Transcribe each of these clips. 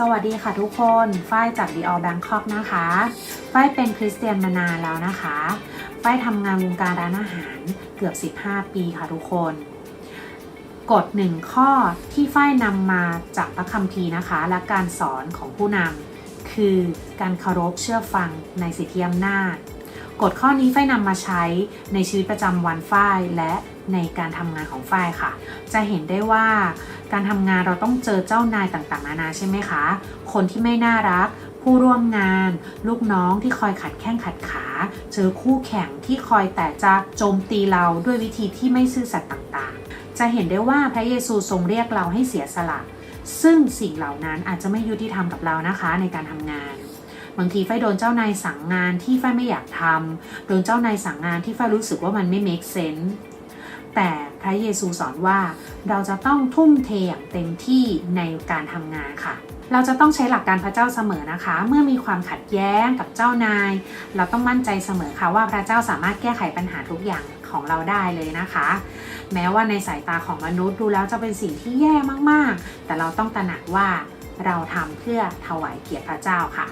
สวัสดีค่ะทุกคน ฝ้ายจากดีออแบงคอกนะคะ ฝ้ายเป็นคริสเตียนมานานแล้วนะคะ ฝ้ายทำงานวงการร้านอาหารเกือบ 15 ปีค่ะทุกคน กฎหนึ่งข้อที่ฝ้ายนำมาจากพระคัมภีร์นะคะ และการสอนของผู้นำคือการเคารพเชื่อฟังในสิทธิอำนาจ กฎข้อนี้ฝ้ายนำมาใช้ในชีวิตประจำวันฝ้ายและ ในการทำงานของฝ้ายค่ะ จะเห็นได้ว่าการทำงานเราต้องเจอเจ้านายต่างๆนานาใช่ไหมคะ คนที่ไม่น่ารัก ผู้ร่วมงาน ลูกน้องที่คอยขัดแข้งขัดขา เจอคู่แข่งที่คอยแต่จะโจมตีเราด้วยวิธีที่ไม่ซื่อสัตย์ต่างๆ จะเห็นได้ว่าพระเยซูทรงเรียกเราให้เสียสละ ซึ่งสิ่งเหล่านั้นอาจจะไม่ยุติธรรมกับเรานะคะในการทำงานบางทีไฟโดนเจ้านายสั่งงานที่ไฟไม่อยากทำโดนเจ้านายสั่งงานที่ไฟรู้สึกว่ามันไม่ make sense แต่พระเยซูสอนว่าเราจะต้องทุ่มเทอย่างเต็มที่ในการทำงานค่ะ เราจะต้องใช้หลักการพระเจ้าเสมอนะคะ เมื่อมีความขัดแย้งกับเจ้านาย เราต้องมั่นใจเสมอค่ะว่าพระเจ้าสามารถแก้ไขปัญหาทุกอย่างของเราได้เลยนะคะ แม้ว่าในสายตาของมนุษย์ดูแล้วจะเป็นสิ่งที่แย่มากๆ แต่เราต้องตระหนักว่าเราทำเพื่อถวายเกียรติพระเจ้าค่ะ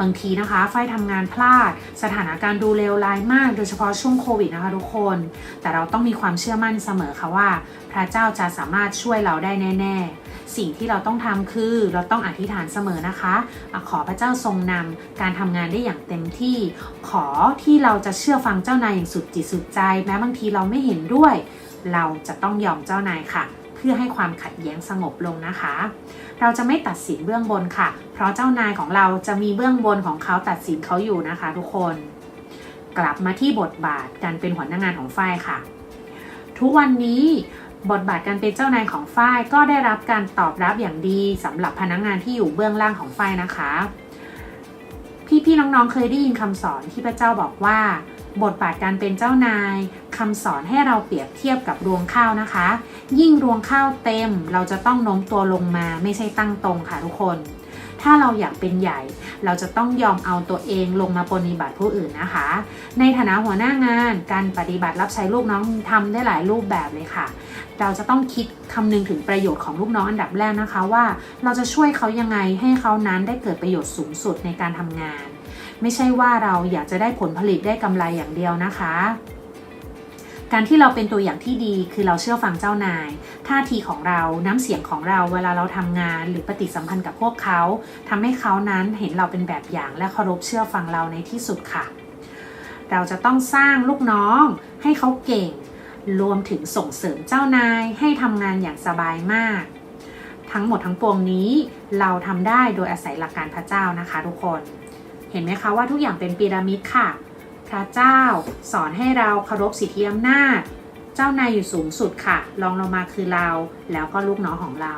บางทีนะคะ ไฟทำงานพลาด สถานการณ์ดูเลวร้ายมาก โดยเฉพาะช่วงโควิดนะคะทุกคน แต่เราต้องมีความเชื่อมั่นเสมอค่ะว่า พระเจ้าจะสามารถช่วยเราได้แน่ ๆสิ่งที่เราต้องทำคือเราต้องอธิษฐานเสมอนะคะ ขอพระเจ้าทรงนำการทำงานได้อย่างเต็มที่ ขอที่เราจะเชื่อฟังเจ้านายอย่างสุดจิตสุดใจ แม้บางทีเราไม่เห็นด้วย เราจะต้องยอมเจ้านายค่ะ พื่อให้ความขัดแย้งสงบลงนะคะ เราจะไม่ตัดสินเบื้องบนค่ะ เพราะเจ้านายของเราจะมีเบื้องบนของเขาตัดสินเขาอยู่นะคะ ทุกคน กลับมาที่บทบาทการเป็นหัวหน้างานของฝ้ายค่ะ ทุกวันนี้บทบาทการเป็นเจ้านายของฝ้ายก็ได้รับการตอบรับอย่างดีสำหรับพนักงานที่อยู่เบื้องล่างของฝ้ายนะคะ พี่ๆน้องๆเคยได้ยินคำสอนที่พระเจ้าบอกว่า บทบาทการเป็นเจ้านายคำสอนให้เราเปรียบเทียบกับรวงข้าวนะคะ ยิ่งรวงข้าวเต็มเราจะต้องโน้มตัวลงมาไม่ใช่ตั้งตรงค่ะทุกคน ถ้าเราอยากเป็นใหญ่ เราจะต้องยอมเอาตัวเองลงมาปฏิบัติผู้อื่นนะคะ ในฐานะหัวหน้างานการปฏิบัติรับใช้ลูกน้องทำได้หลายรูปแบบเลยค่ะ เราจะต้องคิดคำนึงถึงประโยชน์ของลูกน้องอันดับแรกนะคะว่า เราจะช่วยเขายังไงให้เขานั้นได้เกิดประโยชน์สูงสุดในการทำงาน ไม่ใช่ว่าเราอยากจะได้ผลผลิตได้กำไรอย่างเดียวนะคะ การที่เราเป็นตัวอย่างที่ดีคือเราเชื่อฟังเจ้านาย ท่าทีของเราน้ำเสียงของเราเวลาเราทำงานหรือปฏิสัมพันธ์กับพวกเขาทำให้เขานั้นเห็นเราเป็นแบบอย่างและเคารพเชื่อฟังเราในที่สุดค่ะ เราจะต้องสร้างลูกน้อง ให้เขาเก่ง รวมถึงส่งเสริมเจ้านายให้ทำงานอย่างสบายมาก ทั้งหมดทั้งปวงนี้ เราทำได้โดยอาศัยหลักการพระเจ้านะคะ ทุกคน ห็นไหมคะว่าทุกอย่างเป็นพีระมิดค่ะ พระเจ้าสอนให้เราเคารพสิทธิอำนาจ เจ้านายอยู่สูงสุดค่ะรองลงมาคือเรา แล้วก็ลูกน้องของเรา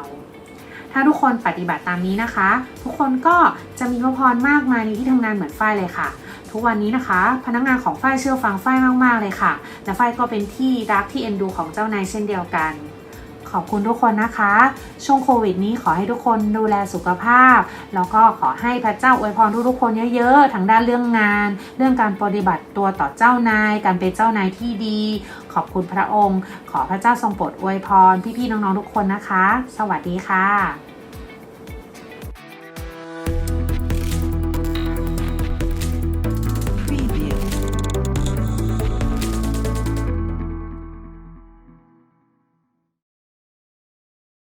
ถ้าทุกคนปฏิบัติตามนี้นะคะ ทุกคนก็จะมีพระพรมากมายในที่ทำงานเหมือนฝ้ายเลยค่ะ ทุกวันนี้นะคะ พนักงานของฝ้ายเชื่อฟังฝ้ายมากๆเลยค่ะและฝ้ายก็เป็นที่รักที่เอ็นดูของเจ้านายเช่นเดียวกัน ขอบคุณทุกคนนะคะ ช่วงโควิดนี้ขอให้ทุกคนดูแลสุขภาพ แล้วก็ขอให้พระเจ้าอวยพรทุกๆคนเยอะๆทางด้านเรื่องงาน เรื่องการปฏิบัติตัวต่อเจ้านาย การเป็นเจ้านายที่ดี ขอบคุณพระองค์ ขอพระเจ้าทรงโปรดอวยพรพี่ๆน้องๆทุกคนนะคะ สวัสดีค่ะ